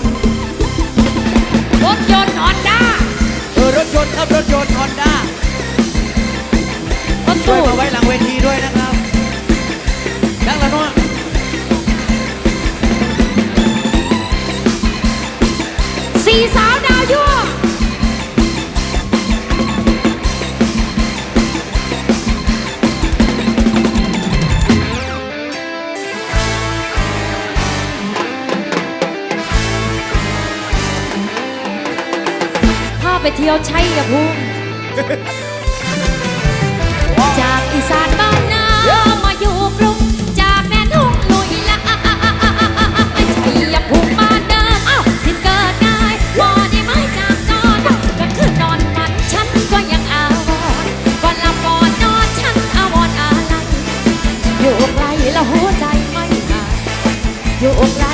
ม รถยนต์ฮอนด้าเออรถยนต์ครับรถยนต์ฮอนด้ารถช่วยตู้มาไว้หลังเวทีด้วยนะครับนังละนวดซีซ่า ไปเที่ยวชัยภูมิจากอีสานบ้านนามาอยู่กรุงจากแม่นุ่งลุยละชัยภูมิมาเดินเอ้าทิ้งเกิดนายบ่ได้ไม้จากนอนก็คือนอนมันฉันก็ยังอาวอนก่อนหลับก่อนนอนฉันอาวอนอะไรอยู่ไกลแล้วหัวใจไม่ห่างอยู่ไกล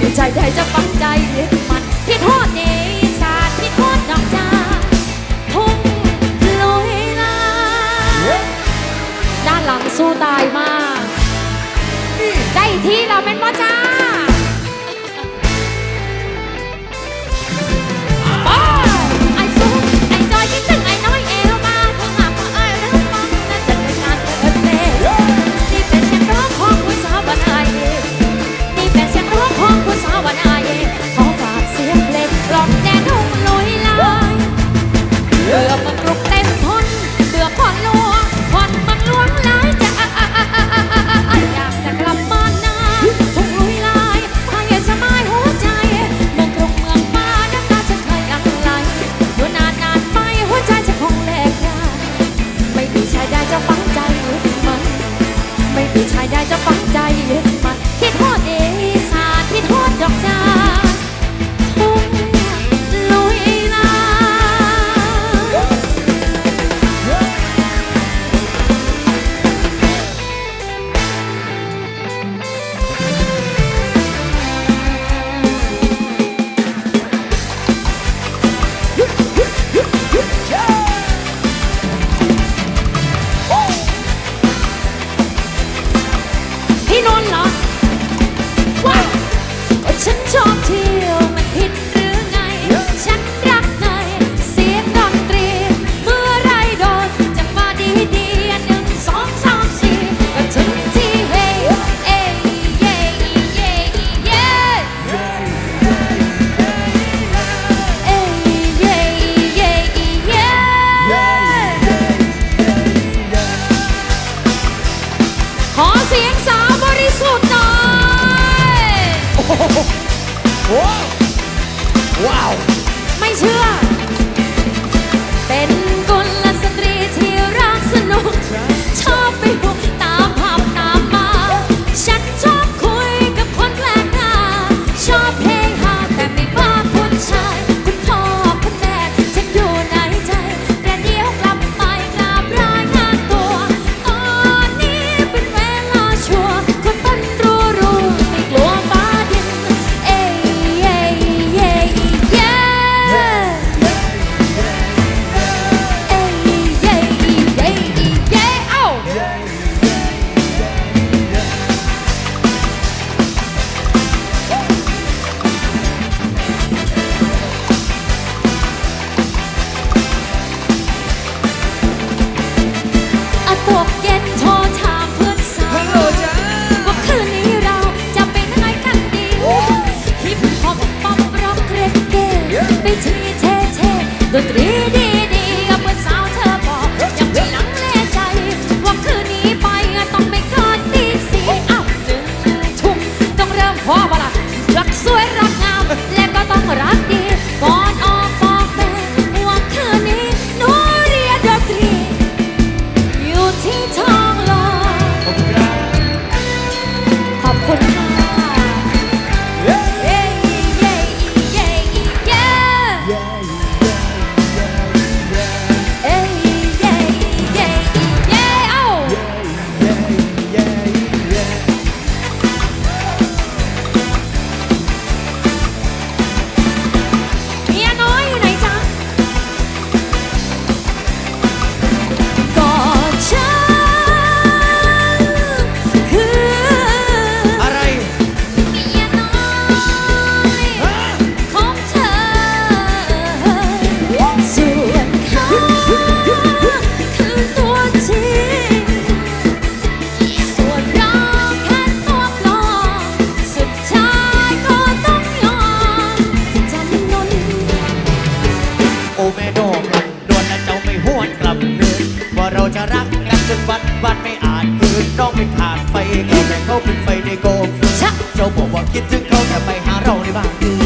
มีใจใดจะปักใจเด็ดมันคิดฮอดเนสาดคิดฮอดดอกจาทุ่งลอยลาด้านหลังสู้ตายมาก ได้ที่เราเป็นว่าจ้า พวกเย็นโชว์ามเพื่อนสาวว่าคืนนี้เราจะเป็นยังไกันดีฮิปฮอปป๊อปร็อกเรเก้ไปที่เท่ดนตรี เ็นถาดไฟแกแต่เขาเป็นไฟในโกงเจ้าบอกว่าคิดถึงเขาแต่ไปหาเราในบ้าน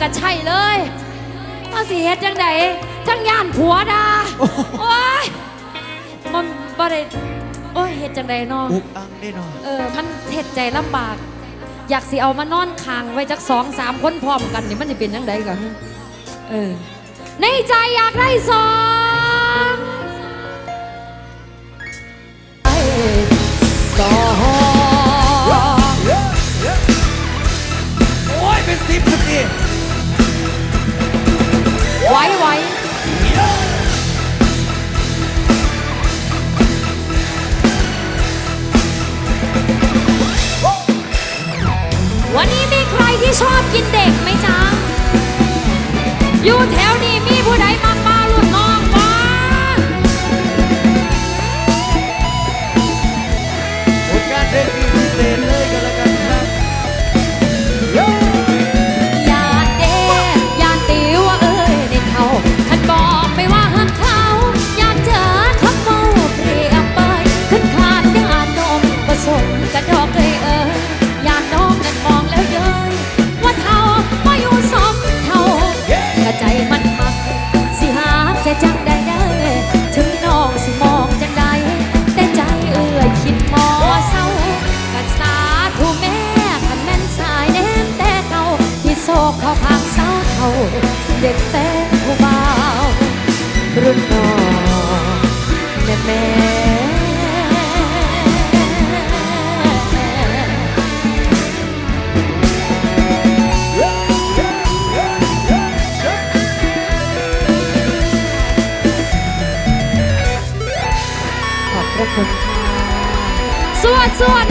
ก็ใช่เลยเอาสิเฮ็ดจังไดทั้งย่านผัวดาโอ้ยมันบ่ได้โอ้ยเฮ็ดจังไดเนาะอุกอังได้เนาะเออมันเฮ็ดใจลำบาก อยากสิเอามานอนค้างไว้จักสองสามคนพร้อมกันนี่มันจะเป็นจังไดกันเออในใจอยากได้สอง วันนี้มีใครที่ชอบกินเด็กไหมจ๊ะอยู่แถวนี้มีผู้ใดมา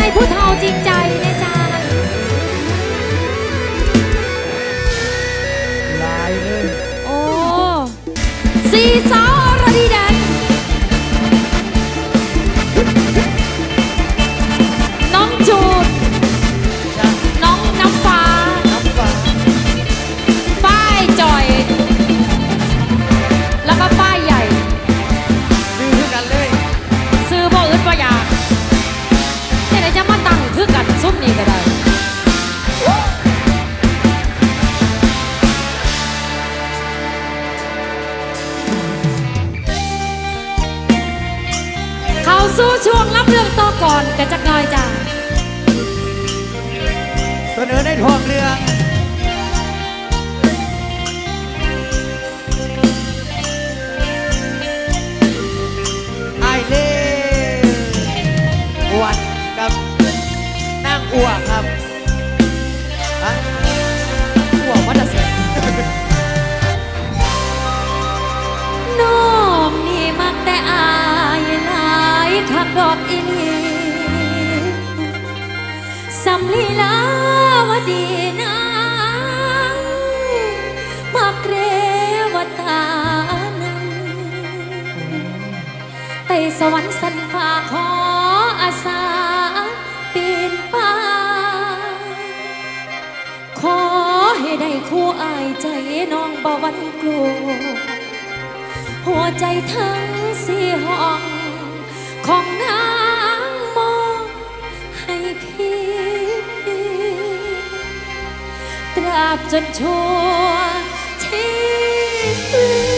ให้ผู้เท่าจริงใจนะจ๊ะลายเลยโอ้สี่สอง สู้ช่วงรับเรื่องต่อก่อนกันจักหน่อยจ้าเสนอในทองเรือไอเล่วันกับนั่งอ้วกครับ สำลีลาวดีนางมักเรวตานันไต่สวรรค์สันฟ้าขออาสาปีนป้าขอให้ได้คู่อายใจน้องบ่วันกลัวหัวใจทั้งสี่ห้อง บจนชั่วที่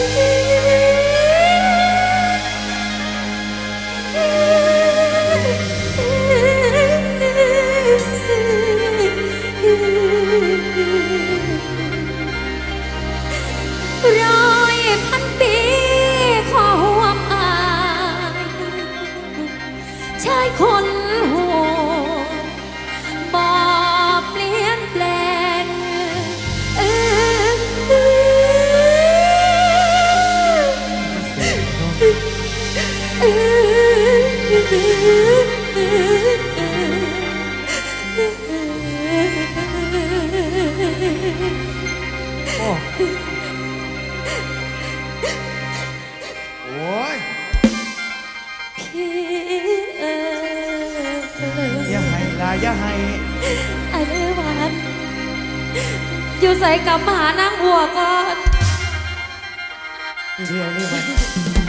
ร้อยพันปีขอหวมอชายคน อยู่ใส่กับมหานางบัวก่อนเดียนี่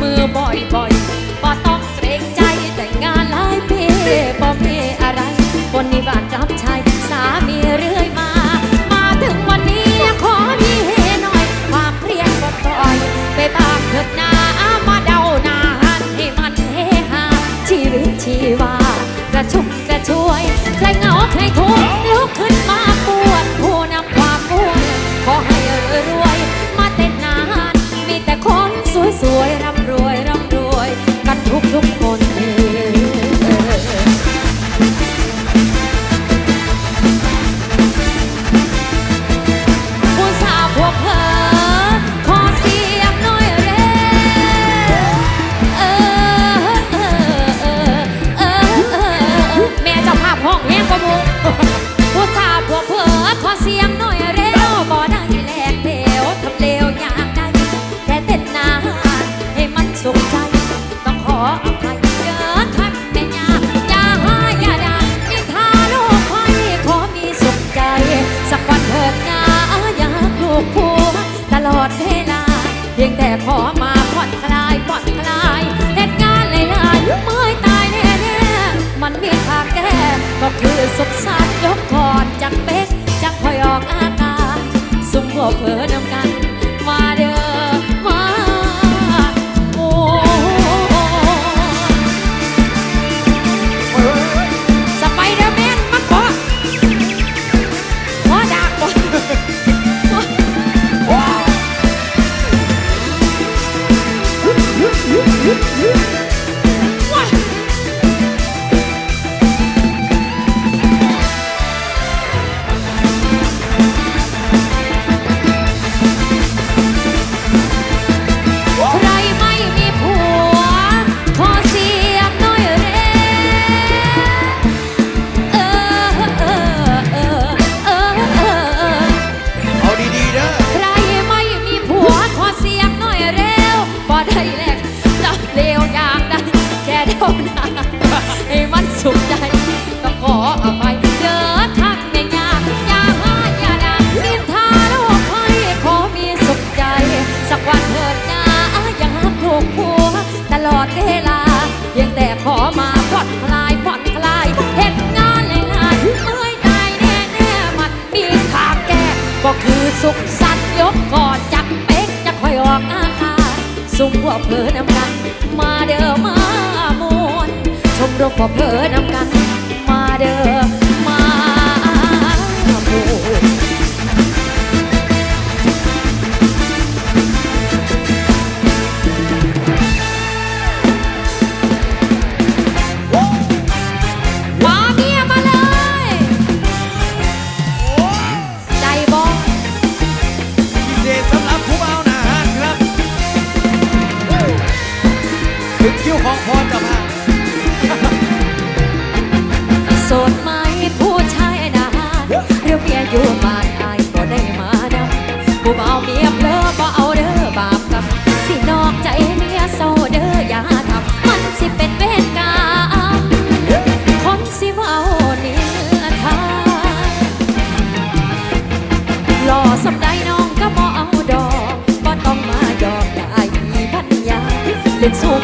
มือบ่อยบ่อยบ่ต้องเกรงใจแต่งานหลายปีบ่มีอะไรคนนี้บ้านรับใช้สามีเรื่อยมา มาถึงวันนี้ขอมีเฮหน่อย ความเครียดก็ปล่อย ไปบ้านเถิดนามาเดานานให้มันเฮฮาชีวิตชีวากระชุ่มกระชวยใครเหงาใครทุกข์ลุกขึ้น อเพอน้ำกัน มาเด้อมามวนชมรมพอเพอน้ำกัน มาเด้อมามวน Netflix.